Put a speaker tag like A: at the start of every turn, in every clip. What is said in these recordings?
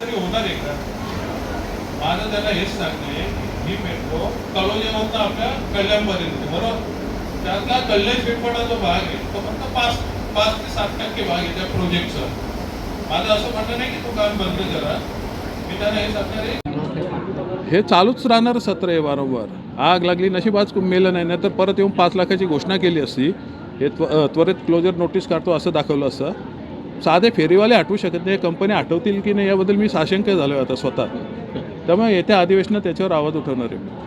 A: तरी होणार आहे का? माझं त्याला हेच सांगणे ही मेट्रो कलोजीवरनं आपल्या कल्याणपर्यंत बरोबर? त्यातला कल्याण शिरपडा जो भाग आहे तो फक्त पाच पाच ते सात टक्के भाग आहे त्या प्रोजेक्टचा माझं असं म्हणणं नाही की तो काम बंद करा. मी त्याला हे सांगणार आहे.
B: हे चालूच राहणार सत्र आहे वारंवार. आग लागली नशिबाच मेलं नाही नाहीतर परत येऊन पाच लाखाची घोषणा केली असती. हे त्व त्वरित क्लोजर नोटीस काढतो असं दाखवलं असतं. साधे फेरीवाले हटवू शकत नाही कंपनी हटवतील की नाही याबद्दल मी साशंक झालो आहे आता स्वतः. त्यामुळे येत्या अधिवेशनात त्याच्यावर आवाज उठवणार आहे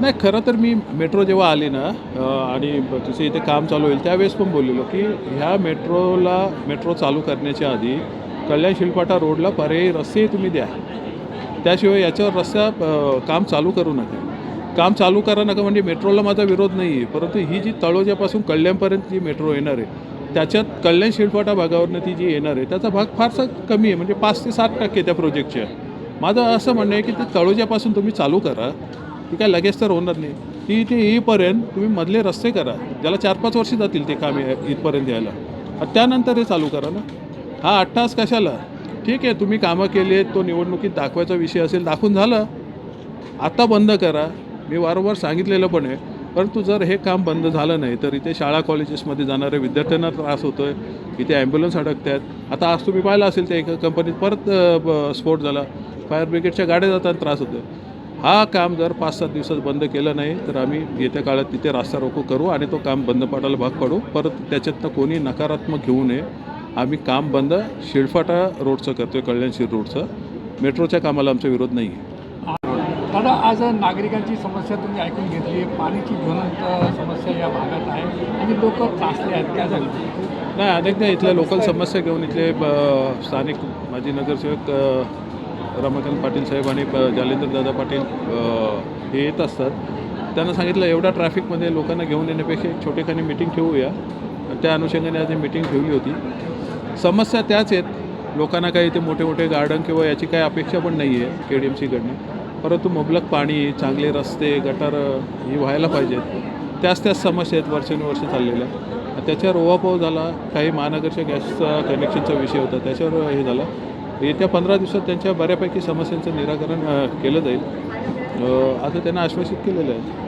B: नाही खरं तर मी मेट्रो जेव्हा आली ना आणि तिचं इथे काम चालू होईल त्यावेळेस पण बोललेलो की ह्या मेट्रोला मेट्रो चालू करण्याच्या आधी कल्याण शिलपाटा रोडला पर्यायी रस्ते तुम्ही द्या. त्याशिवाय याच्यावर रस्त्या अ, काम चालू करू नका. काम चालू करा नका म्हणजे मेट्रोला माझा विरोध नाही आहे परंतु ही जी तळोज्यापासून कल्याणपर्यंत जी मेट्रो येणार आहे त्याच्यात कल्याण शिलपाटा भागावरनं ती जी येणार आहे त्याचा भाग फारसा कमी आहे म्हणजे पाच ते सात टक्के त्या प्रोजेक्टच्या माझं असं म्हणणं आहे की ते तळोज्यापासून तुम्ही चालू करा ती काय लगेच तर होणार नाही. ती इथे येईपर्यंत तुम्ही मधले रस्ते करा ज्याला चार पाच वर्ष जातील ते काम इथपर्यंत यायला. त्यानंतर हे चालू करा ना. हा आठ तास कशाला? ठीक आहे तुम्ही कामं केली आहेत तो निवडणुकीत दाखवायचा विषय असेल दाखवून झालं. आता बंद करा. मी वारंवार सांगितलेलं पण आहे. परंतु जर हे काम बंद झालं नाही तर इथे शाळा कॉलेजेसमध्ये जाणाऱ्या विद्यार्थ्यांना त्रास होतो आहे इथे ॲम्ब्युलन्स अडकत आहेत आता आज तुम्ही पाहिलं असेल त्या एका कंपनीत परत ब- स्फोट झाला. फायर ब्रिगेडच्या गाड्या जाताना त्रास होतो हा काम जर पाच सात दिवसात बंद केलं नाही तर आम्ही येत्या काळात तिथे रास्ता रोको करू आणि तो काम बंद पाडायला भाग पाडू. परत त्याच्यातनं कोणी नकारात्मक घेऊ नये. आम्ही काम बंद शिळफाटा रोडचं करतोय आहे शिर रोडचं. मेट्रोच्या कामाला आमचा विरोध नाही आहे
C: दादा आज नागरिकांची समस्या तुम्ही ऐकून घेतली पाण्याची ज्वलंत समस्या या भागात आहे आणि लोक त्रासले आहेत. त्या झालं
B: नाही अनेकदा इथल्या लोकल समस्या घेऊन इथले ब- स्थानिक माजी नगरसेवक रमाकांत पाटील साहेब आणि जालेंद्र दादा पाटील हे येत असतात. त्यांना सांगितलं एवढ्या ट्रॅफिकमध्ये लोकांना घेऊन येण्यापेक्षा एक छोटेखानी मिटिंग ठेवूया. आणि त्या अनुषंगाने आज मिटिंग ठेवली होती. समस्या त्याच आहेत. लोकांना काही इथे मोठे मोठे गार्डन किंवा याची काही अपेक्षा पण नाही आहे के डी एम सीकडनं परंतु मुबलक पाणी चांगले रस्ते गटार ही व्हायला पाहिजेत. त्याच त्याच समस्या आहेत वर्षानुवर्ष चाललेल्या. त्याच्यावर ओवापाव झाला. काही महानगरच्या गॅसचा कनेक्शनचा विषय होता त्याच्यावर हे झाला. येत्या पंधरा दिवसात त्यांच्या बऱ्यापैकी समस्यांचं निराकरण केलं जाईल. आता असं त्यांना आश्वासित केलेलं आहे.